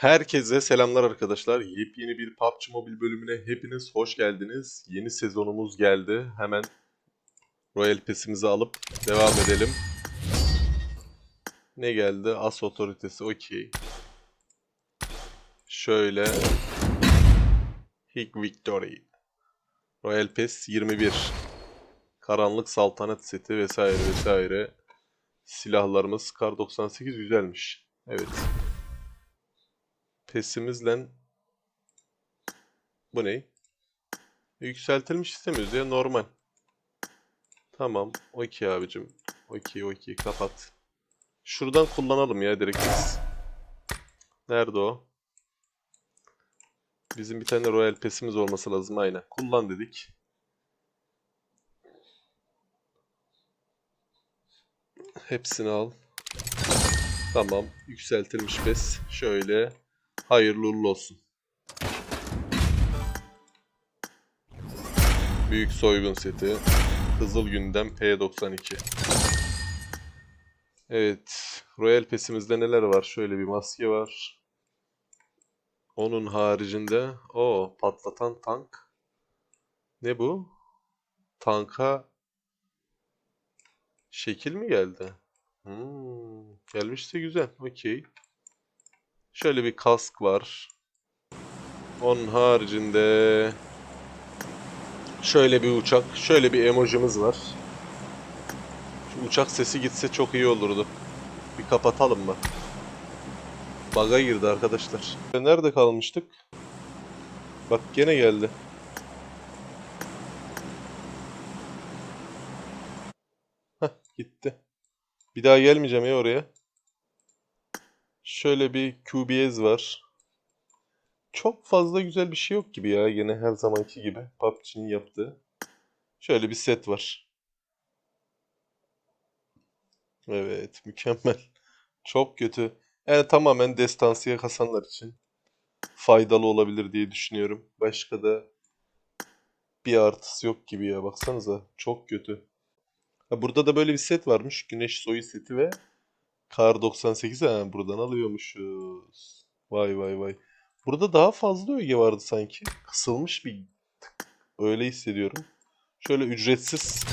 Herkese selamlar arkadaşlar. Yepyeni bir PUBG Mobile bölümüne hepiniz hoş geldiniz. Yeni sezonumuz geldi. Hemen Royal Pass'imizi alıp devam edelim. Ne geldi? As otoritesi okey. Şöyle. Hig Victory. Royal Pass 21. Karanlık Saltanat seti vesaire vesaire. Silahlarımız Kar 98 güzelmiş. Evet. Pesimizle bu ne? Yükseltilmiş istemiyoruz ya normal. Tamam. Okey abicim. Okey okey kapat. Şuradan kullanalım ya direkt biz. Nerede o? Bizim bir tane Royal Pass'imiz olması lazım aynen. Kullan dedik. Hepsini al. Tamam. Yükseltilmiş PES. Şöyle. Hayırlı uğurlu olsun. Büyük soygun seti. Kızıl gündem P92. Evet. Royal Pass'imizde neler var? Şöyle bir maske var. Onun haricinde o patlatan tank. Ne bu? Tanka şekil mi geldi? Hmm, gelmişse güzel. Okey. Şöyle bir kask var. Onun haricinde şöyle bir uçak, şöyle bir emojimiz var. Şu uçak sesi gitse çok iyi olurdu. Bir kapatalım mı? Baga girdi arkadaşlar. Nerede kalmıştık? Bak gene geldi. Heh, gitti. Bir daha gelmeyeceğim ya oraya. Şöyle bir QBS var. Çok fazla güzel bir şey yok gibi ya. Yine her zamanki gibi. PUBG'nin yaptığı. Şöyle bir set var. Evet, mükemmel. Çok kötü. Yani tamamen destansiye kasanlar için faydalı olabilir diye düşünüyorum. Başka da bir artısı yok gibi ya. Baksanıza. Çok kötü. Ha, burada da böyle bir set varmış. Güneş soyu seti ve Kar 98 ha, buradan alıyormuşuz. Vay vay vay. Burada daha fazla öge vardı sanki. Kısılmış bir. Öyle hissediyorum. Şöyle ücretsiz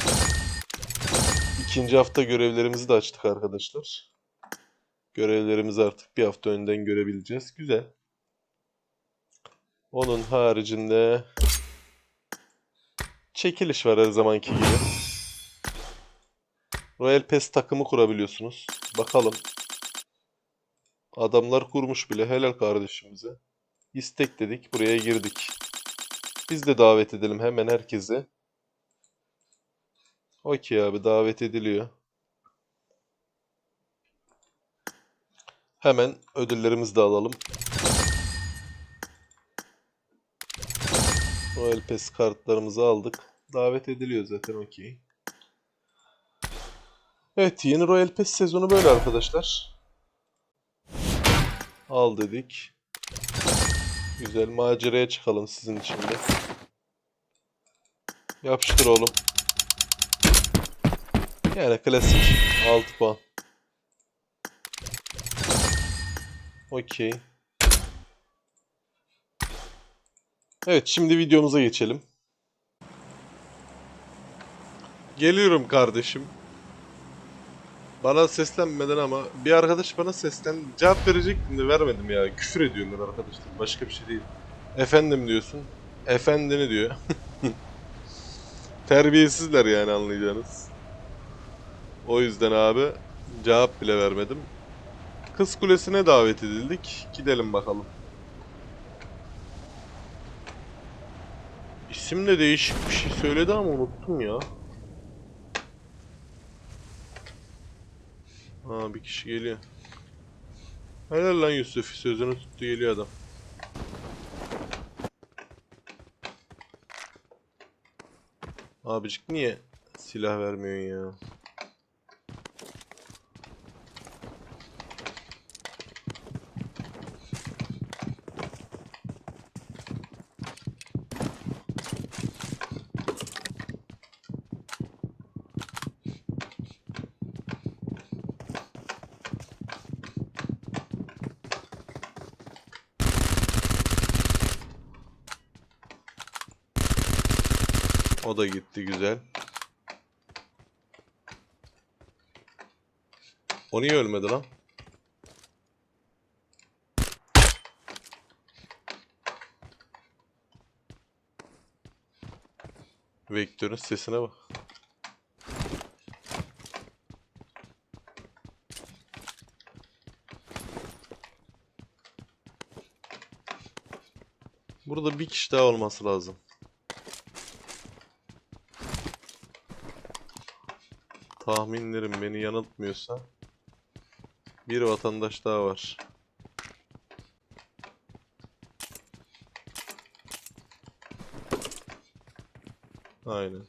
ikinci hafta görevlerimizi de açtık arkadaşlar. Görevlerimizi artık bir hafta önden görebileceğiz. Güzel. Onun haricinde çekiliş var her zamanki gibi. Royal Pass takımı kurabiliyorsunuz. Bakalım. Adamlar kurmuş bile. Helal kardeşimize. İstek dedik. Buraya girdik. Biz de davet edelim hemen herkese. Okey abi davet ediliyor. Hemen ödüllerimizi de alalım. Royal Pass kartlarımızı aldık. Davet ediliyor zaten okey. Evet yeni Royal Pass sezonu böyle arkadaşlar. Al dedik. Güzel maceraya çıkalım sizin için de. Yapıştır oğlum. Yani klasik 6 puan. Okey. Evet şimdi videomuza geçelim. Geliyorum kardeşim. Bana seslenmeden ama bir arkadaş bana seslen cevap verecektim de vermedim ya. Küfür ediyorlar arkadaşlar. Başka bir şey değil. Efendim diyorsun. Efendini diyor. Terbiyesizler yani anlayacağınız. O yüzden abi cevap bile vermedim. Kız Kulesi'ne davet edildik. Gidelim bakalım. İsim de değişik bir şey söyledi ama unuttum ya. Aa bir kişi geliyor. Helal lan Yusuf. Sözünü tuttu geliyor adam. Abicik niye silah vermiyorsun ya? O da gitti güzel. O niye ölmedi lan? Vektörün sesine bak. Burada bir kişi daha olması lazım. Tahminlerim beni yanıltmıyorsa bir vatandaş daha var. Aynen.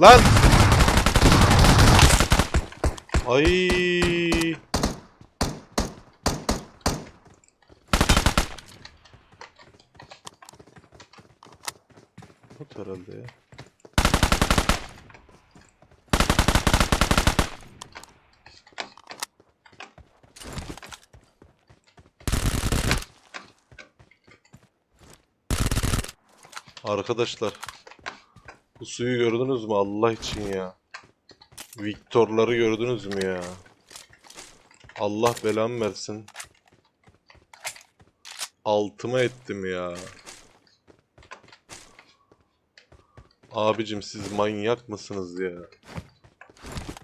Lan! Ay! Arkadaşlar bu suyu gördünüz mü Allah için ya? Viktorları gördünüz mü ya? Allah belamı versin. Altıma ettim ya. Abicim siz manyak mısınız ya?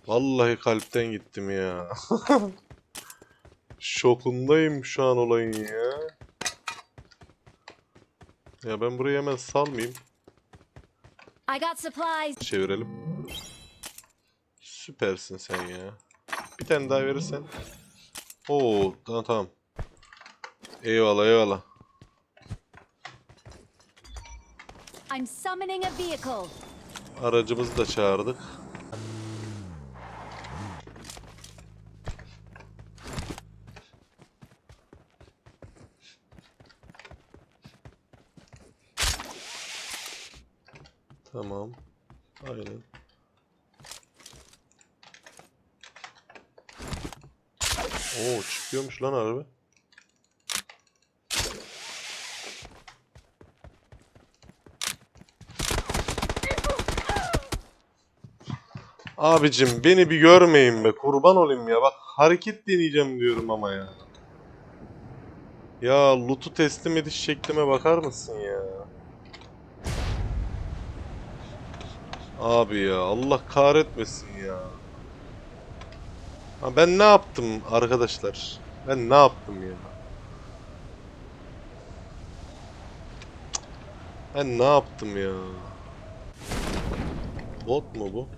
Vallahi kalpten gittim ya. Şokundayım şu an olayın ya. Ya ben burayı hemen salmayayım. I got supplies. Çevirelim. Süpersin sen ya. Bir tane daha verirsen. Oo tamam tamam. Eyvallah eyvallah. I'm summoning a vehicle. Aracımızı da çağırdık. Tamam. Aynen. Oo çıkıyormuş lan araba. Abicim beni bir görmeyin be kurban olayım ya bak hareket deneyeceğim diyorum ama ya. Ya loot'u teslim ediş şeklime bakar mısın ya? Abi ya Allah kahretmesin ya. Ha ben ne yaptım arkadaşlar? Ben ne yaptım ya? Ben ne yaptım ya? Bot mu bu?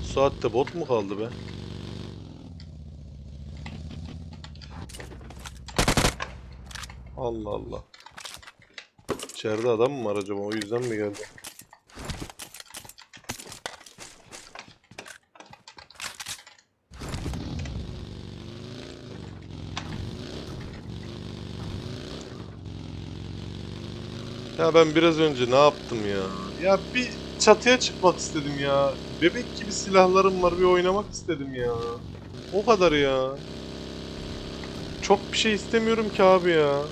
Bu saatte bot mu kaldı be? Allah Allah. İçeride adam mı var acaba? O yüzden mi geldi? Ya ben biraz önce ne yaptım ya? Ya bir çatıya çıkmak istedim ya. Bebek gibi silahlarım var bir oynamak istedim ya. O kadar ya. Çok bir şey istemiyorum ki abi ya.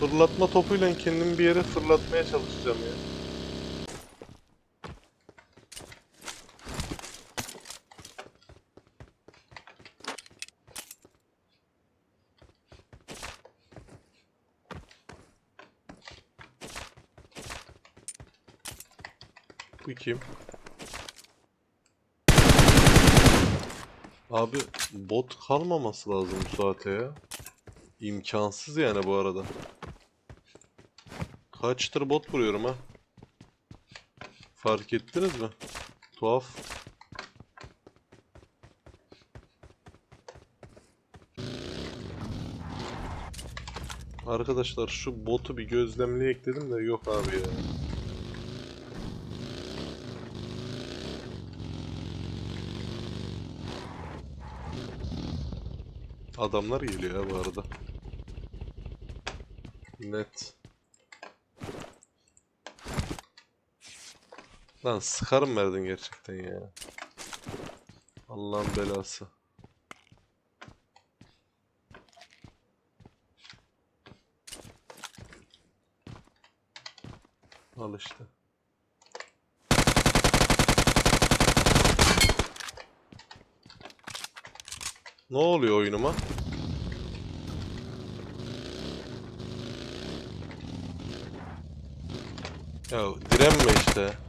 Fırlatma topuyla kendimi bir yere fırlatmaya çalışacağım ya. Bu kim? Abi bot kalmaması lazım bu saate ya. İmkansız yani bu arada. Kaçtır bot vuruyorum ha. Fark ettiniz mi? Tuhaf. Arkadaşlar şu botu bir gözlemleyek dedim de yok abi ya. Adamlar geliyor ya bu arada. Net. Lan sıkarım verdin gerçekten ya. Allah'ın belası. Al işte. Ne oluyor oyunuma? Ya direnme işte.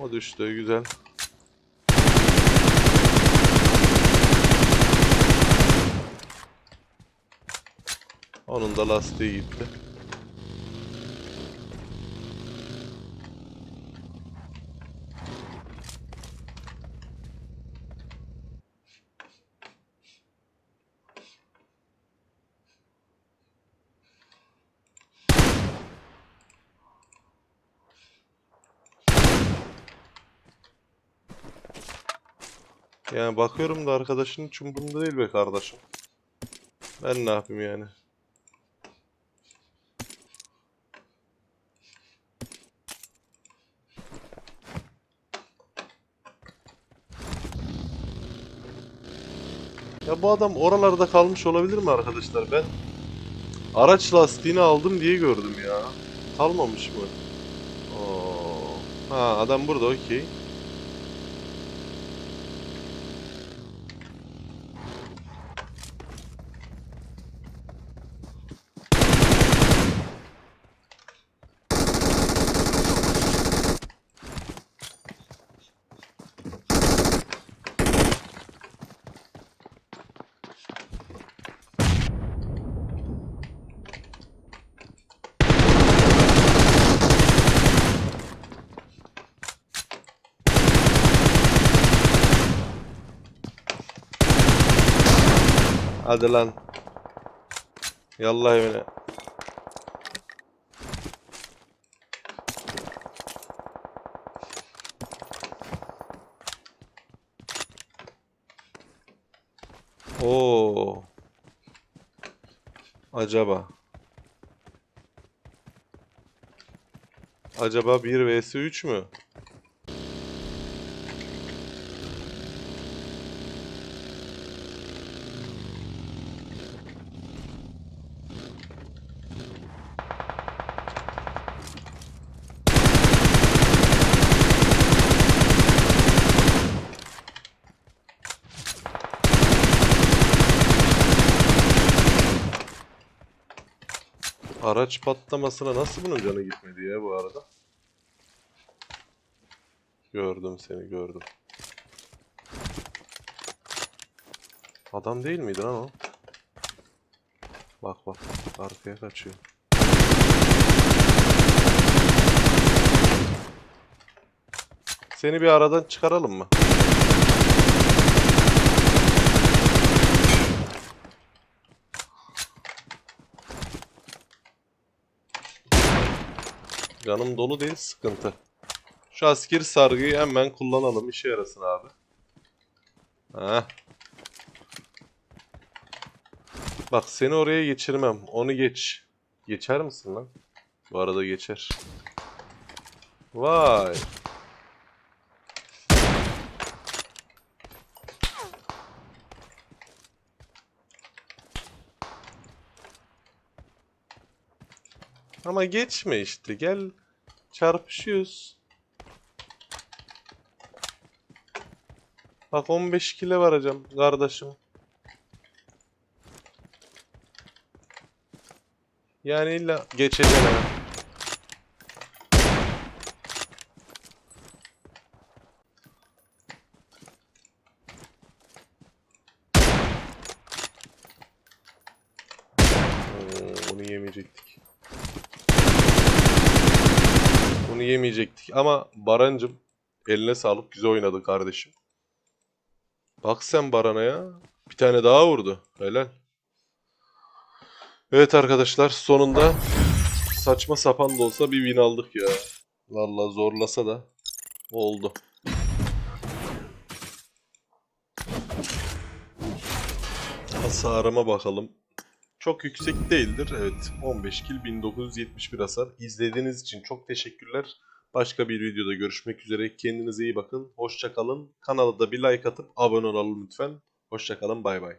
O düştü güzel. Onun da lastiği gitti. Yani bakıyorum da arkadaşın hiç umurunda değil be kardeşim. Ben ne yapayım yani? Ya bu adam oralarda kalmış olabilir mi arkadaşlar? Ben araç lastiğini aldım diye gördüm ya. Kalmamış mı? Oo. Ha adam burada okey. Hadi lan. Yallah evine. Oo. Acaba. Acaba 1 vs 3 mü? Araç patlamasına nasıl bunun canı gitmedi ya bu arada? Gördüm seni gördüm. Adam değil miydi lan o? Bak bak arkaya kaçıyor. Seni bir aradan çıkaralım mı? Canım dolu değil sıkıntı. Şu askeri sargıyı hemen kullanalım işe yarasın abi. Heh. Bak seni oraya geçirmem. Onu geç. Geçer misin lan? Bu arada geçer. Vay. Ama geçme işte. Gel çarpışıyoruz. Bak 15 kilo varacağım kardeşim. Yani illa geçeceğim ama Barancım eline sağlık güzel oynadı kardeşim. Bak sen Baran'a ya. Bir tane daha vurdu. Helal. Evet arkadaşlar sonunda saçma sapan da olsa bir win aldık ya. Vallahi zorlasa da oldu. Hasarıma bakalım. Çok yüksek değildir. Evet 15 kill 1971 hasar. İzlediğiniz için çok teşekkürler. Başka bir videoda görüşmek üzere. Kendinize iyi bakın. Hoşça kalın. Kanala da bir like atıp abone olalım lütfen. Hoşça kalın. Bay bay.